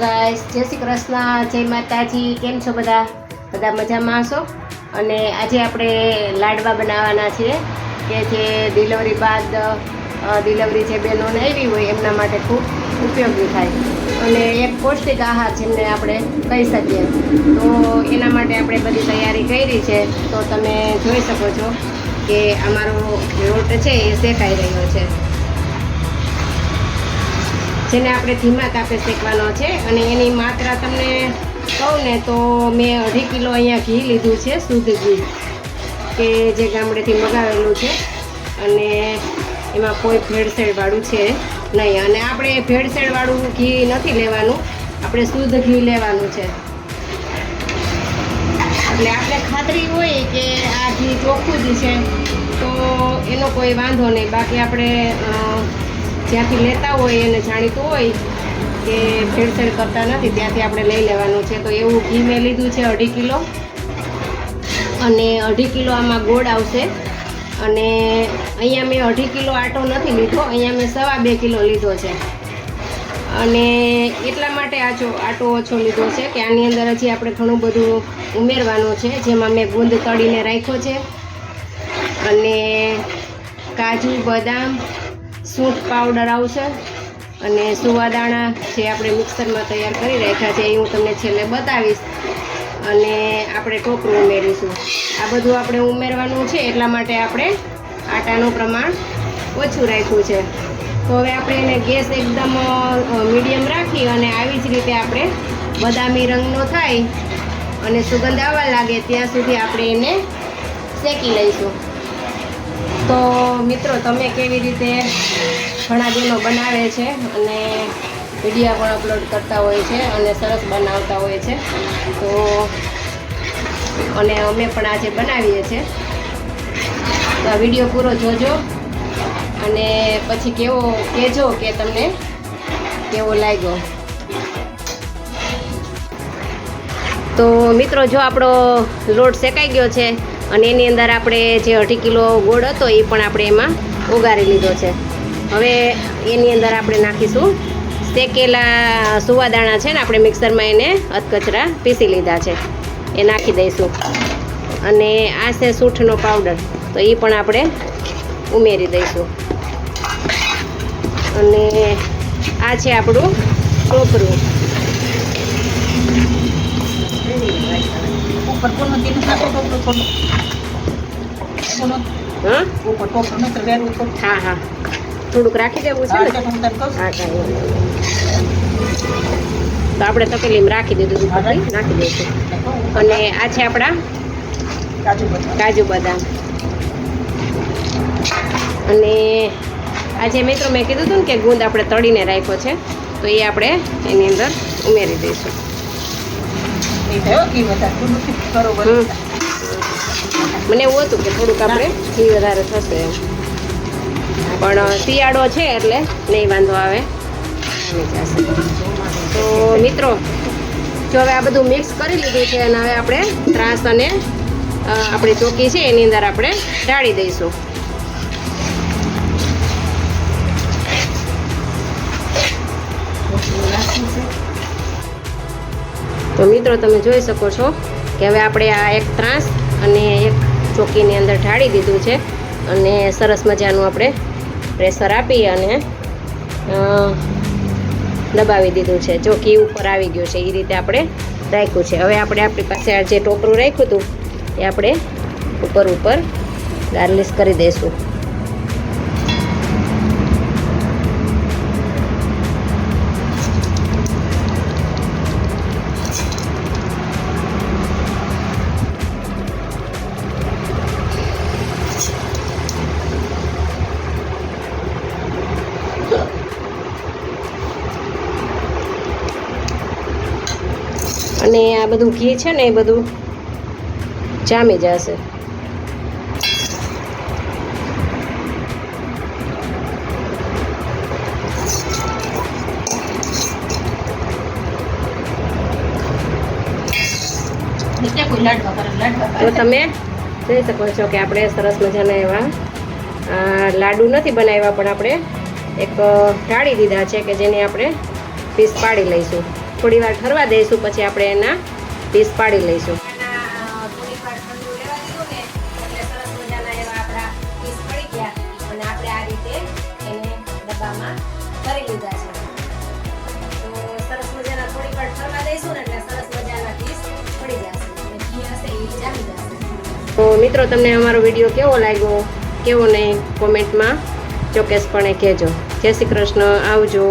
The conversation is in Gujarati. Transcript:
ગાઈસ જય શ્રી કૃષ્ણ. જય માતાજી. કેમ છો બધા? બધા મજામાં હશો અને આજે આપણે લાડવા બનાવવાના છીએ કે જે ડિલિવરી બાદ ડિલિવરી જે બહેનોને આવી હોય એમના માટે ખૂબ ઉપયોગી થાય. અને એક પૌષ્ટિક આહાર જેમને આપણે કહી શકીએ. તો એના માટે આપણે બધી તૈયારી કરી છે. તો તમે જોઈ શકો છો કે અમારો રોટ છે એ શેકાઈ રહ્યો છે. જેને આપણે ધીમા તાપે શેકવાનો છે અને એની માત્રા તમને કહું ને તો મેં અઢી કિલો અહીંયા ઘી લીધું છે શુદ્ધ ઘી, કે જે ગામડેથી મગાવેલું છે. અને એમાં કોઈ ભેળસેળવાળું છે નહીં. અને આપણે ભેળસેળવાળું ઘી નથી લેવાનું, આપણે શુદ્ધ ઘી લેવાનું છે. એટલે આપણે ખાતરી હોય કે આ ઘી ચોખ્ખું જ છે, તો એનો કોઈ વાંધો નહીં. બાકી આપણે જ્યાંથી લેતા હોય એને જાણીતું હોય કે ભેળસેળ કરતા નથી, ત્યાંથી આપણે લઈ લેવાનું છે. તો એવું ઘી મેં લીધું છે અઢી કિલો. અને અઢી કિલો આમાં ગોળ આવશે. અને અહીંયા મેં અઢી કિલો આટો નથી લીધો, અહીંયા મેં સવા બે કિલો લીધો છે. અને એટલા માટે આચો આટો ઓછો લીધો છે કે આની અંદર હજી આપણે ઘણું બધું ઉમેરવાનું છે, જેમાં મેં ગુંદ તળીને રાખ્યો છે. અને કાજુ, બદામ સૂંઠ પાવડર આવશે અને સુવાદાણા જે આપણે મિક્સરમાં તૈયાર કરી રાખ્યા છે એ હું તમને છેલ્લે બતાવીશ. અને આપણે ટોપરું ઉમેરીશું. આ બધું આપણે ઉમેરવાનું છે, એટલા માટે આપણે આટાનું પ્રમાણ ઓછું રાખ્યું છે. તો હવે આપણે એને ગેસ એકદમ મીડિયમ રાખી અને આવી જ રીતે આપણે બદામી રંગનો થાય અને સુગંધ આવવા લાગે ત્યાં સુધી આપણે એને શેકી લઈશું. તો મિત્રો, તમે કેવી રીતે ઘણા બનાવે છે અને વિડીયા પણ અપલોડ કરતા હોય છે અને સરસ બનાવતા હોય છે? તો અને અમે પણ આજે બનાવીએ છીએ. તો આ વીડિયો પૂરો જોજો અને પછી કેવો કહેજો કે તમને કેવો લાગ્યો? તો મિત્રો, જો આપણો લોટ શેકાઈ ગયો છે અને એની અંદર આપણે જે અઢી કિલો ગોળ હતો એ પણ આપણે એમાં ઉગારી લીધો છે. હવે એની અંદર આપણે નાખીશું શેકેલા સુવાદાણા છે ને, આપણે મિક્સરમાં એને અધકચરા પીસી લીધા છે. એ નાખી દઈશું. અને આ છે સૂંઠનો પાવડર, તો એ પણ આપણે ઉમેરી દઈશું. અને આ છે આપણું ટોપરું ઉપર કોનો તેનું નાખો ટોપરું થોડું કોનો હા ઉપર ટોપરું નહીતર વેરું તો હા હા થોડુંક રાખી દેવું છે ને હું. તો આપણે તપેલીમાં રાખી દીધું હતું નાખી દઈશું અને આ છે આપણા કાજુ બદામ કાજુ બદામ અને આજે મિત્રો મેં કીધું હતું ને કે ગુંદ આપણે તળીને રાખ્યો છે તો એ આપણે એની અંદર ઉમેરી દઈશું મને એવું હતું કે થોડુંક આપણે ઘી વધારે થશે એમ. પણ શિયાળો છે એટલે નહીં વાંધો આવે. તો મિત્રો જો હવે આ બધું મિક્સ કરી લીધું છે અને હવે આપણે ત્રાસ અને આપણી ચોકી છે એની અંદર આપણે ઢાળી દઈશું. તો મિત્રો, તમે જોઈ શકો છો કે હવે આપણે આ એક ત્રાસ અને એક ચોકીની અંદર ઢાળી દીધું છે અને સરસ મજાનું આપણે પ્રેશર આપી અને દબાવી દીધું છે. ચોકી ઉપર આવી ગયું છે. એ રીતે આપણે રાખ્યું છે. હવે આપણે આપણી પાસે આ જે ટોપરું રાખ્યું હતું, એ આપણે ઉપર ઉપર ગાર્લિશ કરી દઈશું. અને આ બધું ઘી છે ને એ બધું જામી જશે. તો તમે જોઈ શકો છો કે આપણે સરસ મજાના એવા લાડુ નથી બનાવ્યા પણ આપણે એક ટાળી દીધા છે કે જેને આપણે પીસ પાડી લઈશું. થોડી વાર ઠરવા દઈશું, પછી આપણે એના પીસ પાડી લઈશું. તો મિત્રો, તમને અમારો વીડિયો કેવો લાગ્યો? કેવો નહીં? કોમેન્ટમાં ચોક્કસપણે કહેજો. જય શ્રી કૃષ્ણ. આવજો.